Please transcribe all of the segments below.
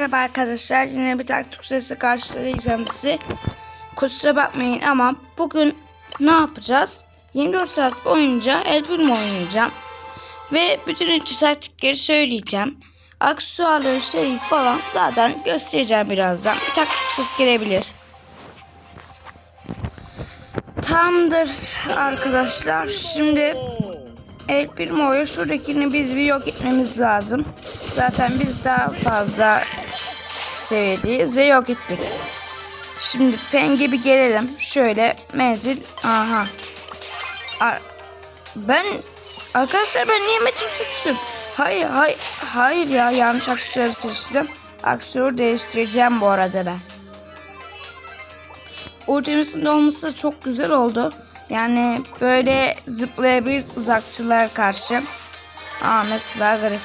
Merhaba arkadaşlar yine bir taktik sesi karşılayacağım sizi. Kusura bakmayın ama bugün ne yapacağız? 24 saat boyunca El Primo oynayacağım. Ve bütün ünlü taktikleri söyleyeceğim. Aksesuarları şey falan zaten göstereceğim birazdan. Bir taktik ses gelebilir. Tamamdır arkadaşlar. Şimdi El Primo'yu şuradakini biz bir yok etmemiz lazım. Zaten biz daha fazla seviyedeyiz ve yok ettik. Şimdi Feng'e bir gelelim. Şöyle menzil. Aha. Ar- ben arkadaşlar ben niye metro seçtim? Hayır hayır hayır ya yanlış aktörü seçtim. Aktörü değiştireceğim bu arada ben. Ultimizin olması çok güzel oldu. Yani böyle zıplayabilir uzakçılar karşı. Aa mesela garip.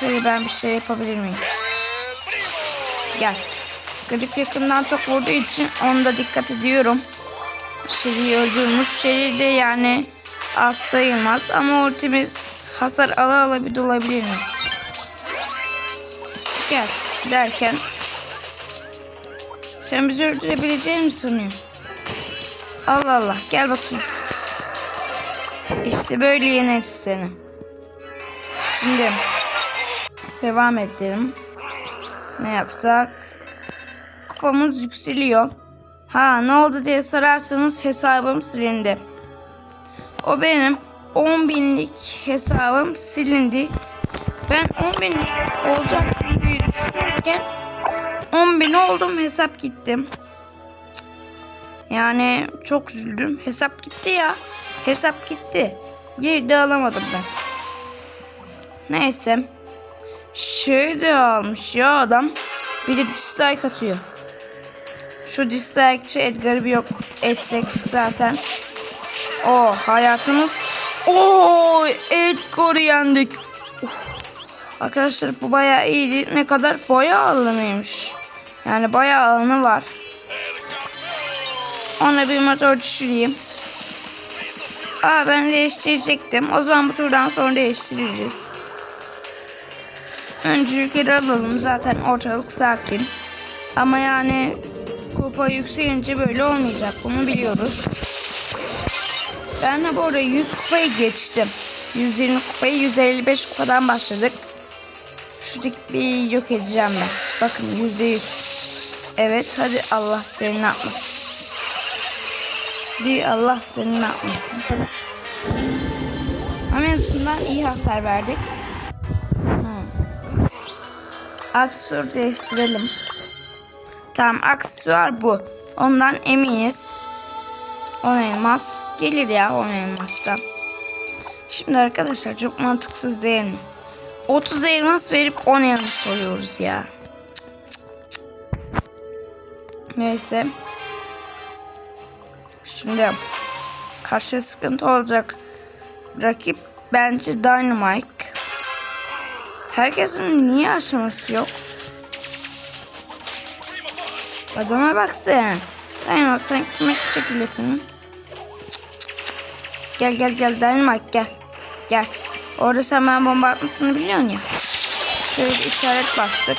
Şöyle ben bir şey yapabilir miyim? Gel. Grif yakından çok vurduğu için onda dikkat ediyorum. Şeri'yi öldürmüş. Şeri de yani az sayılmaz ama ultimiz hasar ala ala bir dolabilir mi? Gel derken sen bizi öldürebileceğini mi sanıyorsun? Allah Allah gel bakayım. İşte böyle yeneriz seni. Şimdi devam edelim. Ne yapsak? Kupamız yükseliyor. Ha ne oldu diye sorarsanız hesabım silindi. O benim 10 binlik hesabım silindi. Ben 10 bin olacak diye düşünürken 10 bin oldum hesap gittim. Yani çok üzüldüm. Hesap gitti ya. Hesap gitti. Geri de alamadım ben. Neyse. Şey de almış ya adam. Bir de dislike atıyor. Şu dislikeçi Edgar'ı bir yok etsek zaten. O hayatımız. Oo Edgar'ı yendik. Uf. Arkadaşlar bu bayağı iyiydi. Ne kadar bayağı alanıymış. Yani bayağı alanı var. Ona bir motor düşüreyim. Aa ben değiştirecektim. O zaman bu turdan sonra değiştireceğiz. Öncelikleri alalım. Zaten ortalık sakin. Ama yani kupa yükselince böyle olmayacak. Bunu biliyoruz. Ben de bu arada 100 kupayı geçtim. 120 kupayı 155 kupadan başladık. Şuradaki bir yok edeceğim ben. Bakın %100. Evet hadi Allah seni ne yapmasın. Bir Allah seni ne yapmasın. Ama en azından iyi hasar verdik. Aksesuar değiştirelim. Tamam aksesuar bu. Ondan eminiz. 10 elmas gelir ya 10 elmastan. Şimdi arkadaşlar çok mantıksız değil mi? 30 elmas verip 10 elmas oluyoruz ya. Neyse. Şimdi karşı sıkıntı olacak. Rakip bence Dynamite. Herkesin niye aşaması yok? Adama bak sen. Dynamite sen kime çekiliyorsun? Gel gel gel Dynamite gel. Gel. Orada sen ben bomba atmasını biliyorsun ya. Şöyle bir işaret bastık.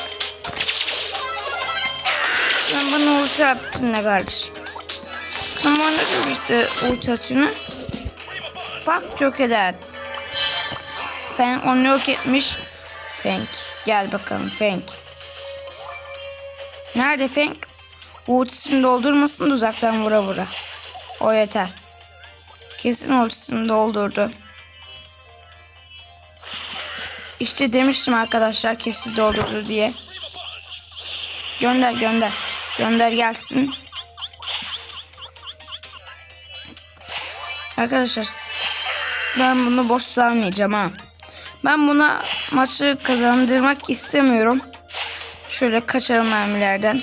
Sen bana ulti attın ne kardeşim? Sen bana da işte ulti atıyorsun. Bak yok eder. Feng onu yok etmiş. Feng gel bakalım Feng. Nerede Feng? Ultisini doldurmasın da uzaktan vura vura. O yeter. Kesin ultisini doldurdu. İşte demiştim arkadaşlar kesin doldurdu diye. Gönder gönder. Gönder gelsin. Arkadaşlar ben bunu boş salmayacağım ha. Ben buna maçı kazandırmak istemiyorum. Şöyle kaçalım mermilerden.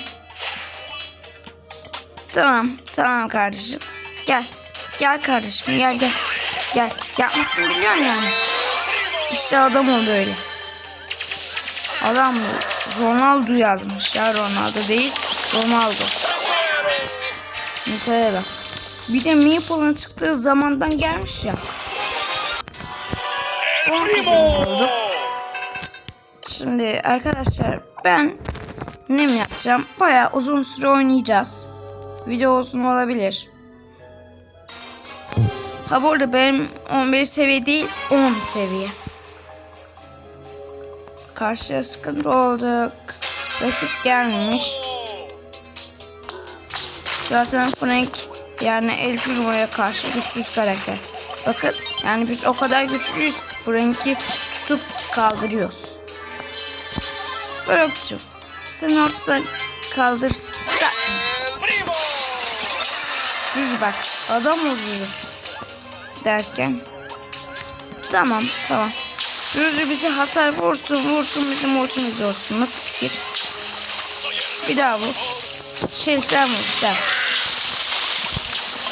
Tamam, tamam kardeşim. Gel. Gel kardeşim, gel gel. Gel. Yapmasını biliyorum yani. İşte adam oldu öyle. Adam Ronaldo yazmış ya Ronaldo değil. Ronaldo. Nitaya bak. Bir de Meeple'ın çıktığı zamandan gelmiş ya. Son kadar oldu. Şimdi arkadaşlar ben Ne yapacağım? Bayağı uzun süre oynayacağız. Video uzun olabilir. Ha bu arada benim 11 seviye değil 10 seviye. Karşıya sıkıntı olduk. Rakip gelmemiş. Zaten Frank yani El Primo'ya karşı güçsüz karakter. Bakın yani biz o kadar güçlüyüz ki Frank'i tutup kaldırıyoruz. Bırakçım sen ortadan kaldırsan. Düz bak adam oluyor derken. Tamam tamam. Rüzü bize hasar vursun vursun bizim ultimiz olsun. Nasıl fikir? Bir daha vur. Şey sen vur sen.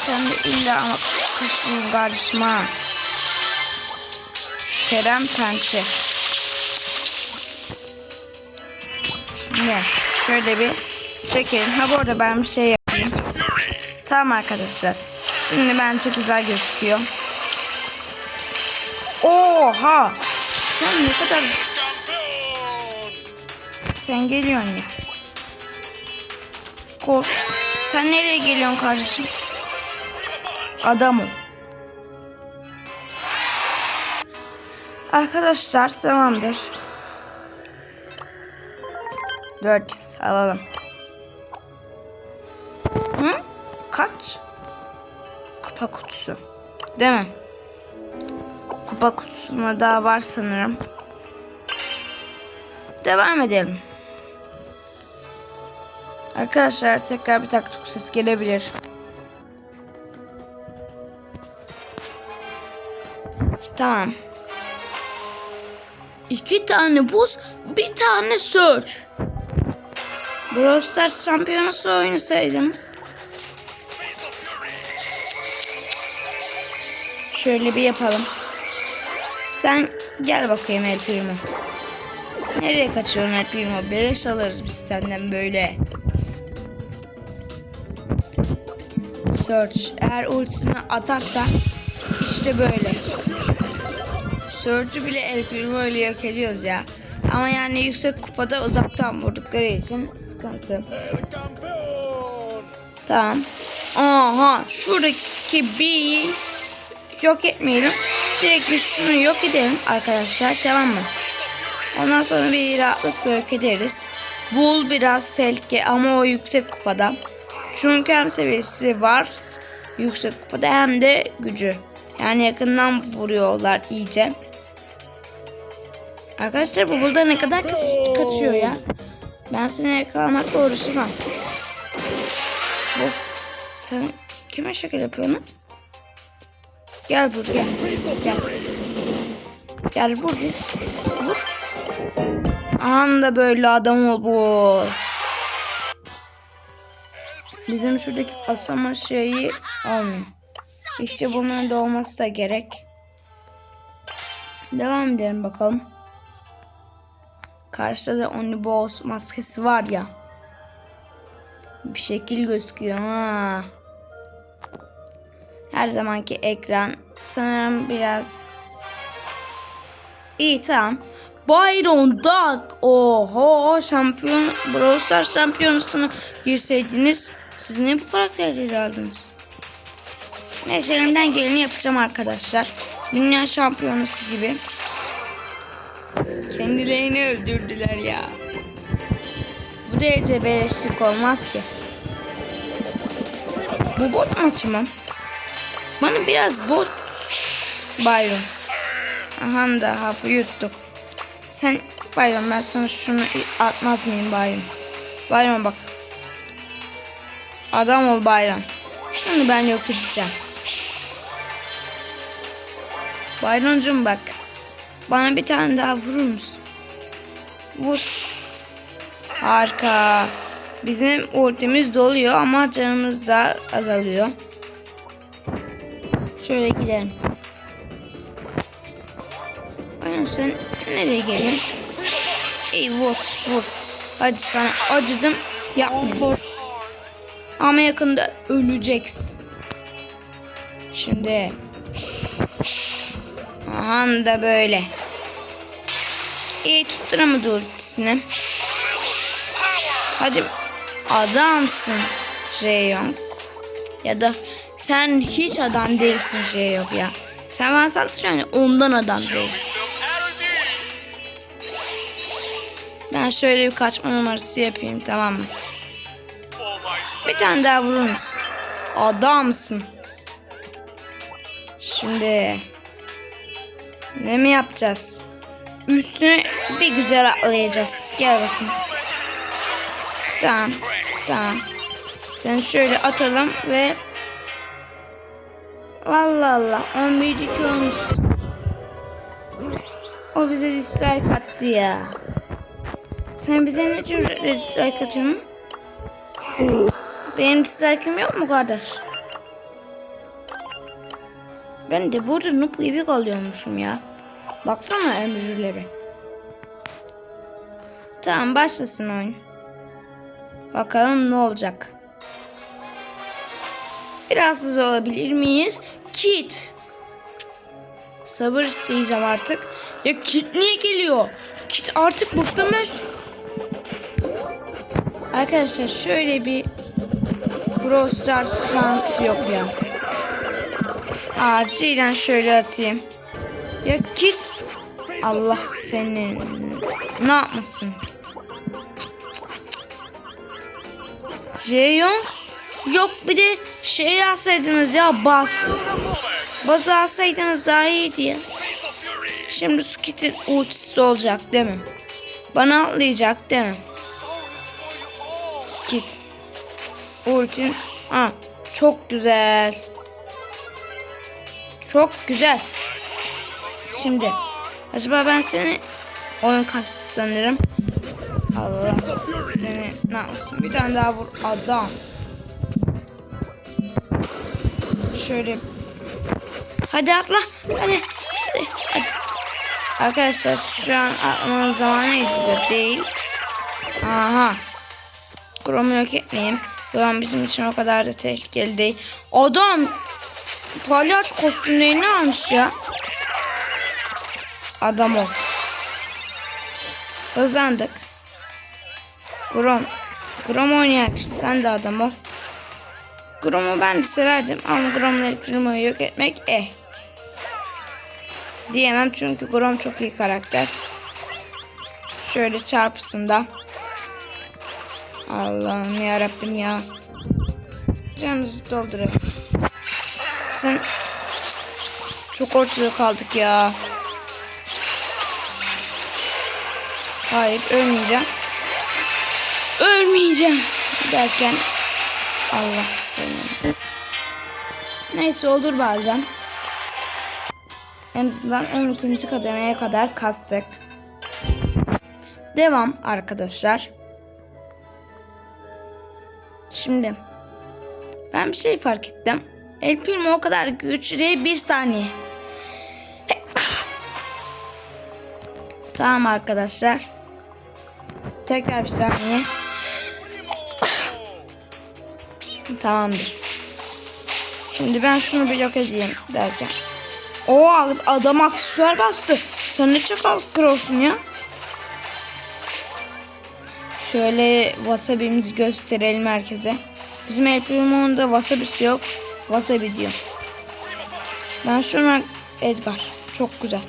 Sen de illa ama kışlıyım kardeşim ha. Kerem Pençe. Şimdi şöyle bir çekelim. Ha bu arada ben bir şey yapayım. Tamam arkadaşlar. Şimdi bence güzel gözüküyor. Oha! Sen ne kadar... Sen geliyorsun ya. Kol. Sen nereye geliyorsun kardeşim? Adamım. Arkadaşlar tamamdır. 400 alalım. Hı? Kaç? Kupa kutusu. Değil mi? Kupa kutusuna daha var sanırım. Devam edelim. Arkadaşlar tekrar bir taktik ses gelebilir. Tamam. İki tane buz, bir tane search. Brawl Stars şampiyonası oynasaydınız. Şöyle bir yapalım. Sen gel bakayım El Primo. Nereye kaçıyorsun El Primo? Beleş alırız biz senden böyle. Search. Eğer ultisini atarsa işte böyle. Search'ü bile El Primo ile yok ediyoruz ya. Ama yani yüksek kupada uzaktan vurdukları için sıkıntı. Tamam. Aha şuradaki bir yok etmeyelim. Direkt şunu yok edelim arkadaşlar tamam mı? Ondan sonra bir rahatlıkla yok ederiz. Bull biraz tehlike ama o yüksek kupada. Çünkü hem seviyesi var yüksek kupada hem de gücü. Yani yakından vuruyorlar iyice. Arkadaşlar bu burada ne kadar kaç- kaçıyor ya. Ben seni yakalamakla uğraşamam. Bu sen kime şaka yapıyorsun? Gel vur gel. Gel. Gel bir. Vur. Anda böyle adam ol bu. Bizim şuradaki asama şeyi olmuyor. İşte bunların da olması da gerek. Devam edelim bakalım. Karşıda da Boss maskesi var ya. Bir şekil gözüküyor ha. Her zamanki ekran sanırım biraz iyi tamam. Byron Duck. Oho şampiyon Brawl Stars şampiyonasına girseydiniz siz ne bu karakterleri aldınız? Neyse elimden geleni yapacağım arkadaşlar. Dünya şampiyonası gibi. Kendilerini öldürdüler ya. Bu derece beleşlik olmaz ki. Bu bot maçı mı? Bana biraz bot Byron. Aha da hapı yuttuk. Sen Byron ben sana şunu atmaz mıyım Byron? Byron bak. Adam ol Byron. Şunu ben yok edeceğim. Byron'cum bak. Bana bir tane daha vurur musun? Vur. Harika. Bizim ultimiz doluyor ama canımız da azalıyor. Şöyle gidelim. Aynen sen nereye geliyorsun? İyi vur vur. Hadi sana acıdım. Yapma. Ama yakında öleceksin. Şimdi. Aha da böyle. İyi tutturamadı ultisini. Hadi adamsın Jeyong. Ya da sen hiç adam değilsin Jeyong ya. Sen bana ya ondan adam değilsin. Ben şöyle bir kaçma numarası yapayım tamam mı? Bir tane daha vurur musun? Adamsın. Şimdi ne mi yapacağız? Üstüne bir güzel atlayacağız. Gel bakayım. Tamam. Tamam. Seni şöyle atalım ve Allah Allah 11 2 olmuş. O bize dislike attı ya. Sen bize ne tür dislike atıyorsun? Benim dislike'ım yok mu kardeş? Ben de burada noob gibi kalıyormuşum ya. Baksana emücürleri. Tamam başlasın oyun. Bakalım ne olacak. Biraz hızlı olabilir miyiz? Kit. Sabır isteyeceğim artık. Ya Kit niye geliyor? Kit artık bıkmış. Arkadaşlar şöyle bir Brawl Stars şansı yok ya. Acilen şöyle atayım. Ya git. Allah senin. Ne yapmasın? Jeyong. Yok bir de şey alsaydınız ya bas. Baz alsaydınız daha iyiydi ya. Şimdi Skit'in ultisi olacak değil mi? Bana atlayacak değil mi? Skit. Ultin. Ha, çok güzel. Çok güzel. Şimdi acaba ben seni oyun kastı sanırım. Allah seni ne? Bir tane daha vur adam. Şöyle Hadi atla. Hadi. Hadi. hadi. Arkadaşlar şu an atlamanın zamanıydı değil. Aha. Chrome'u yok etmeyeyim. Doğan bizim için o kadar da tehlikeli değil. Adam palyaço kostümlerini almış ya. Adam ol. Kazandık. Grom. Grom oynayak. Sen de adam ol. Grom'u ben de severdim ama Grom'la Primo'yu yok etmek eh. Diyemem çünkü Grom çok iyi karakter. Şöyle çarpısında. Allah'ım ya Rabbim ya. Canımızı dolduralım. Sen çok ortada kaldık ya. Hayır ölmeyeceğim. Ölmeyeceğim derken Allah seni. Neyse olur bazen. En azından 12. kademeye kadar kastık. Devam arkadaşlar. Şimdi ben bir şey fark ettim. El Primo o kadar güçlü bir saniye. tamam arkadaşlar. Tekrar bir saniye. Tamamdır. Şimdi ben şunu bir yok edeyim derken. O adam aksesuar bastı. Sen ne çakal kralsın ya. Şöyle wasabi'mizi gösterelim herkese. Bizim El Primo'nun da wasabisi yok. Wasabi diyor. Ben şuna Edgar. Çok güzel.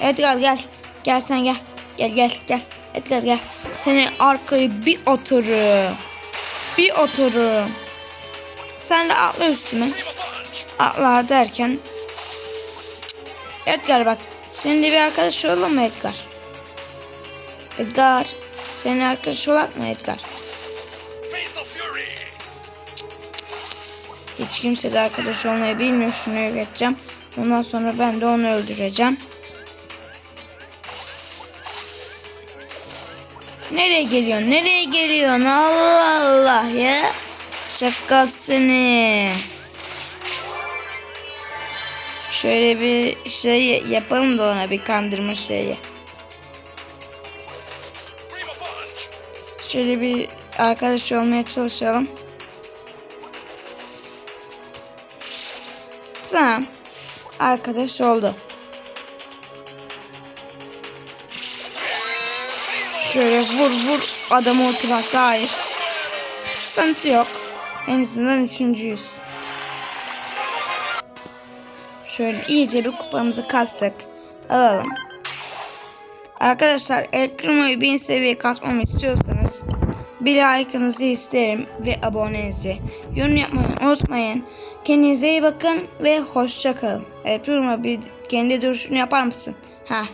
Edgar gel. Gel sen gel. Gel gel gel. Edgar gel. Seni arkayı bir atarım. Bir atarım. Sen de atla üstüme. Atla derken. Edgar bak. Senin de bir arkadaş olalım mı Edgar? Edgar. Senin arkadaş olak mı Edgar? Kimse de arkadaş olmayı bilmiyor. Şunu yok edeceğim. Ondan sonra ben de onu öldüreceğim. Nereye geliyorsun? Nereye geliyorsun? Allah Allah ya. Şaka seni. Şöyle bir şey yapalım da ona bir kandırma şeyi. Şöyle bir arkadaş olmaya çalışalım. Tamam. Arkadaş oldu. Şöyle vur vur adamı oturması hayır. sıkıntı yok. En azından üçüncüyüz. Şöyle iyice bir kupamızı kastık. Alalım. Arkadaşlar Primo'yu bin seviye kasmamı istiyorsanız bir like'ınızı isterim ve abonenizi. Yorum yapmayı unutmayın. Kendinize iyi bakın ve hoşça kalın. El Primo bir kendi duruşunu yapar mısın? Heh